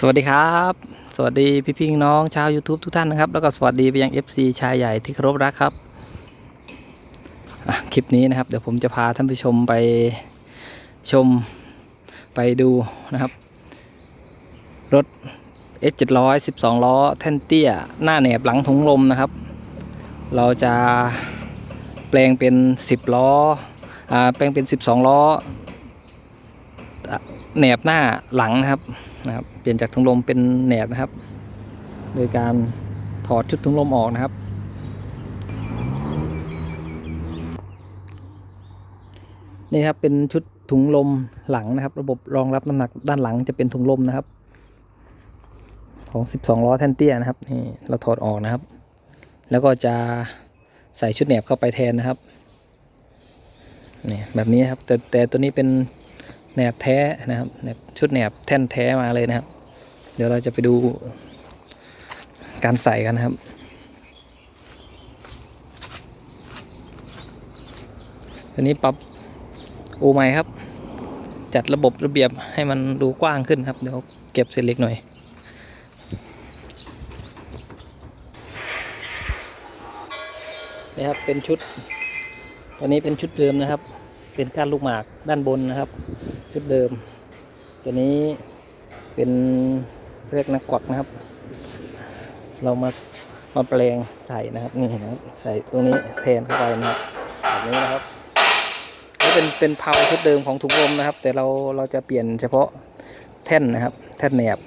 สวัสดีครับ สวัสดีพี่พี่น้องชาว YouTube ทุกท่านนะครับ แล้วก็สวัสดีไปยัง FC ชายใหญ่ที่เคารพรักครับ คลิปนี้นะครับ เดี๋ยวผมจะพาท่านผู้ชมไปชมไปดูนะครับ รถ S 7 0 0 12ล้อแท่นเตี้ย หน้าแหนบหลังถุงลมนะครับ เราจะแปลงเป็น 10 ล้ออ่าแปลงเป็น 12 ล้อ แหนบหน้าหลังนะครับนะครับ เปลี่ยนจากถุงลมเป็นแหนบนะครับ โดยการถอดชุดถุงลมออกนะครับ นี่ครับเป็นชุดถุงลมหลังนะครับ ระบบรองรับน้ำหนักด้านหลังจะเป็นถุงลมนะครับ ของ 12 ล้อแท่นเตี้ยนะครับนี่เราถอดออกนะครับ แล้วก็จะใส่ชุดแหนบเข้าไปแทนนะครับนี่แบบนี้ครับแต่แต่ตัวนี้เป็น แหนบแท้นะครับแหนบชุดแหนบแท่นแท้มาเลยนะครับ เดี๋ยวเราจะไปดูการใส่กันนะครับ ตัวนี้ปรับโอไมครับ จัดระบบระเบียบให้มันดูกว้างขึ้นครับ เดี๋ยวเก็บเศษเล็กหน่อยนี่ครับเป็นชุดตัวนี้เป็นชุดเดิมนะครับ เป็นก้านลูกหมากด้านบนนะครับ ชุดเดิม ตัวนี้เป็นเรียกนักกวักนะครับ เรามามาแปลงใส่นะครับนี่นะครับ ใส่ตรงนี้แทนเข้าไปนะครับแบบนี้นะครับนี่เป็นเป็นเพาชุดเดิมของถุงลมนะครับ แต่เราเราจะเปลี่ยนเฉพาะแท่นนะครับ แท่นแหนบ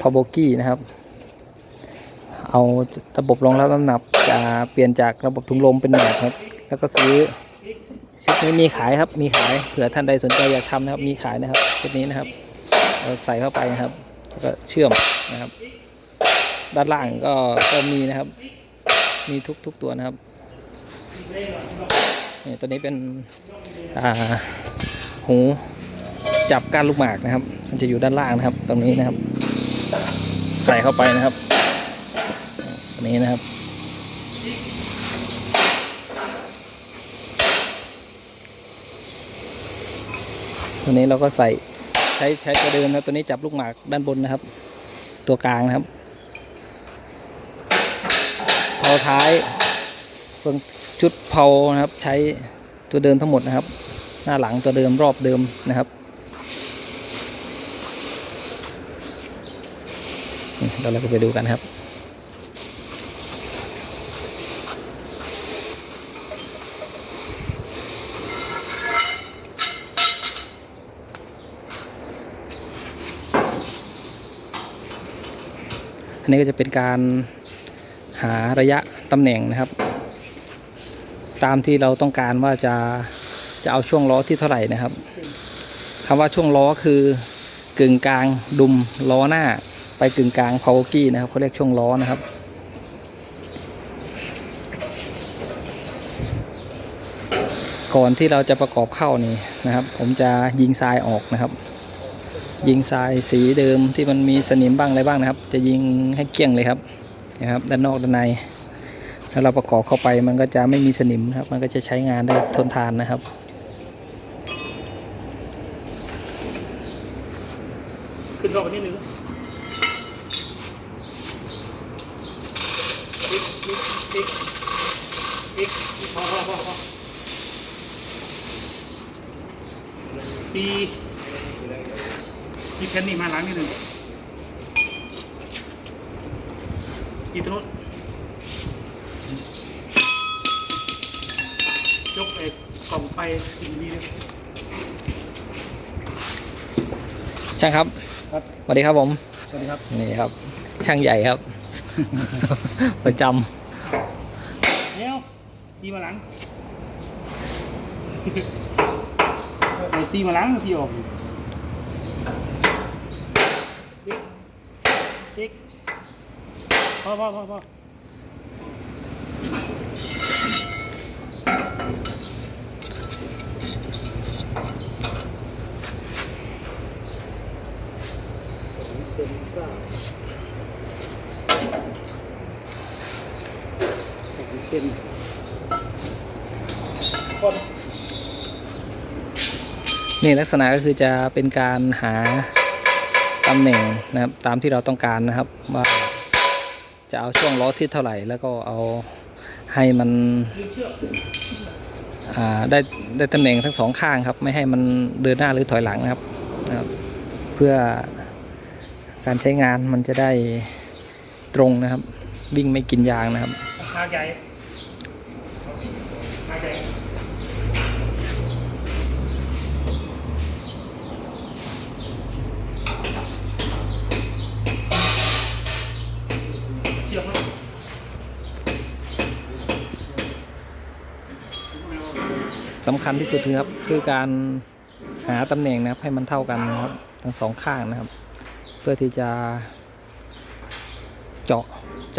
พาโบกี้นะครับ เอาระบบรองรับน้ำหนักจะเปลี่ยนจากระบบถุงลมเป็นแหนบครับ แล้วก็ซื้อ ชุดนี้มีขายครับ มีขาย เผื่อท่านใดสนใจอยากทำนะครับ มีขายนะครับชุดนี้นะครับ เราใส่เข้าไปนะครับแล้วก็เชื่อมนะครับ ด้านล่างก็ก็มีนะครับ มีทุกทุกตัวนะครับนี่ตัวนี้เป็นอ่าหูจับก้านลูกหมากนะครับ มันจะอยู่ด้านล่างนะครับ ตรงนี้นะครับ ใส่เข้าไปนะครับนนี้นะครับ ตัวนี้เราก็ใส่ใช้ใช้ตัวเดิมนะครับตัวนี้จับลูกหมากด้านบนนะครับ ตัวกลางนะครับเผาท้ายเฟืองชุดเผานะครับ ใช้ตัวเดิมทั้งหมดนะครับ หน้าหลังตัวเดิมรอบเดิมนะครับเดี๋ยวเราก็ไปดูกันครับ นี้ก็จะเป็นการหาระยะตำแหน่งนะครับ ตามที่เราต้องการว่าจะจะเอาช่วงล้อที่เท่าไหร่นะครับคำว่าช่วงล้อคือกึ่งกลางดุมล้อหน้า ไปกึ่งกลางพาวกี้นะครับเขาเรียกช่วงล้อนะครับก่อนที่เราจะประกอบเข้านี่นะครับ ผมจะยิงทรายออกนะครับ ยิงทรายสีเดิมที่มันมีสนิมบ้างอะไรบ้างนะครับ จะยิงให้เกลี้ยงเลยครับนะครับด้านนอกด้านในถ้าเราประกอบเข้าไปมันก็จะไม่มีสนิมนะครับ มันก็จะใช้งานได้ทนทานนะครับขึ้นรอบนิดนึงอีกอีกอีกอีกพอพอพอปี ปีแผ่นนี้มาหลังนิดนึงอีกตรงนู้นยกไอ้กล่องไฟอีกนิดนึงช่างครับครับสวัสดีครับผมสวัสดีครับนี่ครับ ช่างใหญ่ครับ ประจเดี๋ยวตีมาหลังเอาตีมาหลังตีออกติ๊ก ติ๊กพอพอพอพอสองเซนเก้าสองเซนคนนี่ลักษณะก็คือจะเป็นการหา ตำแหน่งนะครับตามที่เราต้องการนะครับว่าจะเอาช่วงล้อที่เท่าไหร่ แล้วก็เอาให้มันได้ได้ตำแหน่งทั้งสองข้างครับ ไม่ให้มันเดินหน้าหรือถอยหลังนะครับนะครับ เพื่อการใช้งานมันจะได้ตรงนะครับ วิ่งไม่กินยางนะครับ หาใหญ่หาใหญ่เชือกครับ สำคัญที่สุดคือครับคือการหาตำแหน่งนะครับให้มันเท่ากันนะครับทั้งสองข้างนะครับ เพื่อที่จะเจาะ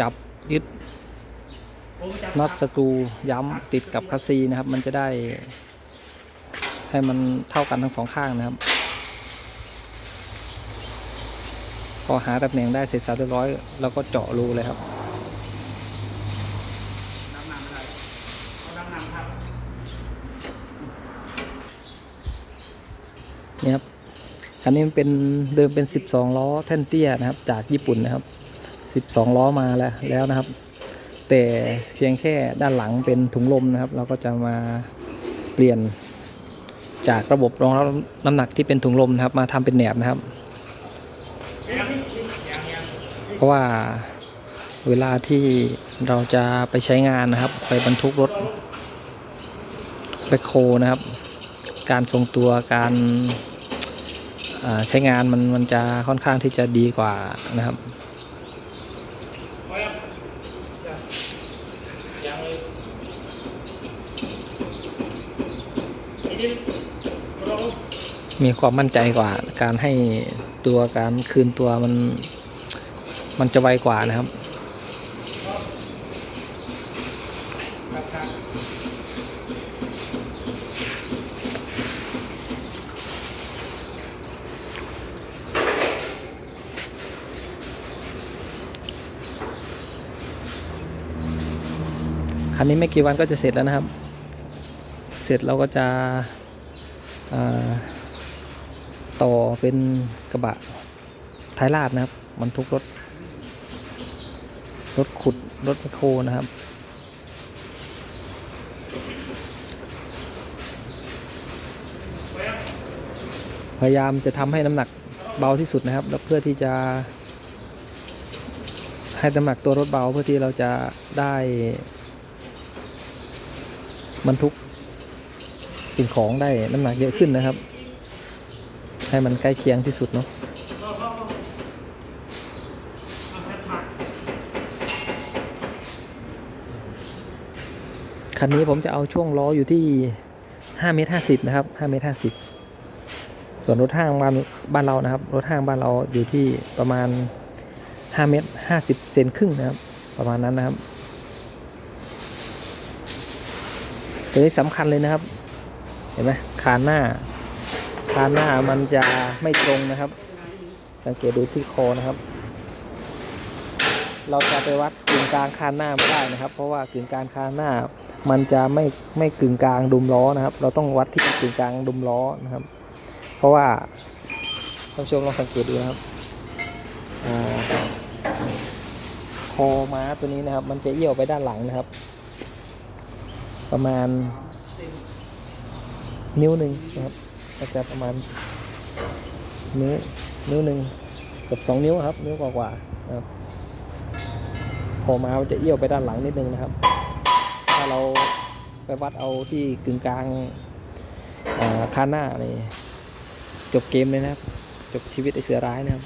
จับยึดน็อตสกรูย้ำติดกับคัสซีนะครับ มันจะได้ ให้มันเท่ากันทั้งสองข้างนะครับพอหาตำแหน่งได้เสร็จสับเรียบร้อยเราก็เจาะรูเลยครับ นี่ครับคันนี้มันเป็นเดิมเป็น 12 ล้อแท่นเตี้ยนะครับ จากญี่ปุ่นนะครับ 12 ล้อมาแล้วแล้วนะครับ แต่เพียงแค่ด้านหลังเป็นถุงลมนะครับ เราก็จะมาเปลี่ยนจากระบบรองรับน้ำหนักที่เป็นถุงลมนะครับ มาทำเป็นแหนบนะครับ เพราะว่าเวลาที่เราจะไปใช้งานนะครับ ไปบรรทุกรถแบคโฮนะครับ การทรงตัวการ ใช้งานมันมันจะค่อนข้างที่จะดีกว่านะครับมีความมั่นใจกว่า การให้ตัวการคืนตัวมัน มันจะไวกว่านะครับ นนี้ไม่กี่วันก็จะเสร็จแล้วนะครับ เสร็จเราก็จะต่อเป็นกระบะท้ายลาดนะครับบรรทุกรถ รถขุดรถแมคโครนะครับพอยังพยายามจะทำให้น้ำหนักเบาที่สุดนะครับ แล้วเพื่อที่จะ ให้น้ำหนักตัวรถเบาเพื่อที่เราจะได้ บรรทุกสิ่งของได้น้ำหนักเยอะขึ้นนะครับ ให้มันใกล้เคียงที่สุดเนาะก็ก็ก็เอาแค่ผักคันนี้ผมจะเอาช่วงล้ออยู่ที่5เมตร50นะครับ5เมตร50 ส่วนรถห้างบ้านบ้านเรานะครับ รถห้างบ้านเราอยู่ที่ประมาณ5เมตร50เซนครึ่งนะครับ ประมาณนั้นนะครับ ตัวนี้สำคัญเลยนะครับ เห็นไหมคานหน้า คานหน้ามันจะไม่ตรงนะครับ สังเกตดูที่คอนะครับ เราจะไปวัดกึ่งกลางคานหน้าไม่ได้นะครับ เพราะว่ากึ่งกลางคานหน้า มันจะไม่ไม่กึ่งกลางดุมล้อนะครับ เราต้องวัดที่กึ่งกลางดุมล้อนะครับ เพราะว่าท่านผู้ชมลองสังเกตดูนะครับอคอม้าตัวนี้นะครับ มันจะเอี้ยวไปด้านหลังนะครับ ประมาณ นิ้วหนึ่งนะครับก็จะประมาณนิ้วนิ้วหนึ่งเกับสองนิ้วครับ นิ้วกว่าๆนะครับคอมาจะเอี้ยวไปด้านหลังนิดนึงนะครับ ถ้าเราไปวัดเอาที่กึ่งกลางคานหน้านี่จบเกมเลยนะครับ จบชีวิตไอเสือร้ายนะครับ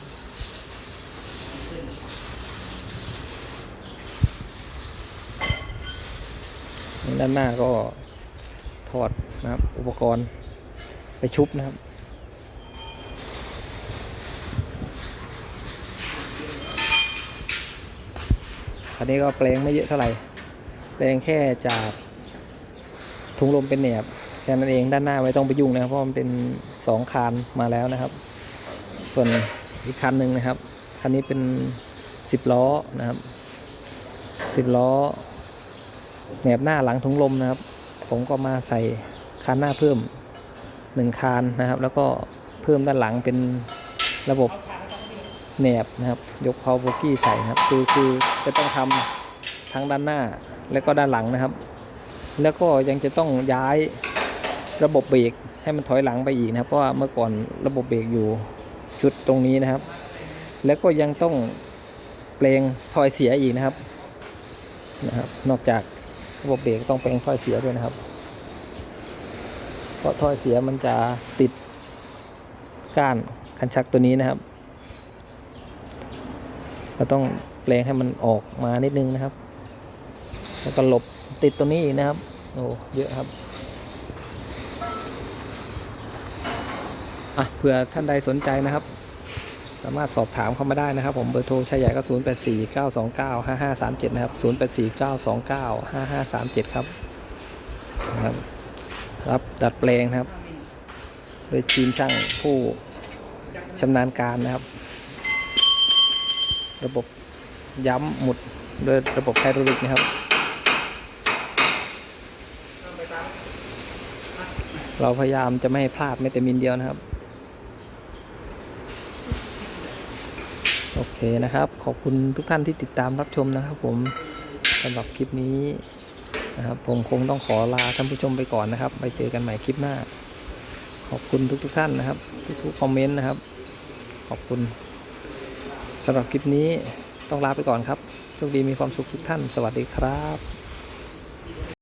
ด้านหน้าก็ถอดนะครับ อุปกรณ์ไปชุบนะครับอันนี้ก็แปลงไม่เยอะเท่าไหร่ แปลงแค่จากถุงลมเป็นแหนบแค่นั้นเองด้านหน้าไม่ต้องไปยุ่งนะครับเพราะมันเป็นสองคานมาแล้วนะครับ ส่วนอีกคันหนึ่งนะครับคันนี้เป็นสิบล้อนะครับสิบล้อ แหนบหน้าหลังถุงลมนะครับ ผมก็มาใส่คานหน้าเพิ่มหนึ่งคานนะครับ แล้วก็เพิ่มด้านหลังเป็นระบบแหนบนะครับ ยกเพาโบกี้ใส่นะครับ คือคือจะต้องทำทั้งด้านหน้าและก็ด้านหลังนะครับ แล้วก็ยังจะต้องย้ายระบบเบรกให้มันถอยหลังไปอีกนะครับเพราะว่าเมื่อก่อนระบบเบรกอยู่ชุดตรงนี้นะครับ แล้วก็ยังต้องเปลงถอยเสียอีกนะครับนะครับ นอกจาก ระบบเบรกต้องเปลงถอยเสียด้วยนะครับ เพราะถอยเสียมันจะติดก้านคันชักตัวนี้นะครับเราต้องเปลงให้มันออกมานิดนึงนะครับ แล้วก็หลบติดตัวนี้อีกนะครับ โอ้เยอะครับอะเผื่อท่านใดสนใจนะครับ สามารถสอบถามเข้ามาได้นะครับ ผมเบอร์โทรชายใหญ่ก็ 0 8 4 9 2 9 5 5 3 7 นะครับ 0 8 4 9 2 9 5 5 3 7 ครับนะครับรับดัดแปลงนะครับ โดยทีมช่างผู้ชำนาญการนะครับ ระบบย้ำหมุดโดยระบบไฮดรอลิกนะครับ เราพยายามจะไม่ให้พลาดแม้แต่มิลเดียวนะครับ โอเคนะครับ ขอบคุณทุกท่านที่ติดตามรับชมนะครับ ผมสำหรับคลิปนี้นะครับ ผมคงต้องขอลาท่านผู้ชมไปก่อนนะครับ ไปเจอกันใหม่คลิปหน้า ขอบคุณทุกทุกๆท่านนะครับทุกๆคอมเมนต์นะครับ ขอบคุณสำหรับคลิปนี้ต้องลาไปก่อนครับโชคดีมีความสุขทุกท่าน สวัสดีครับ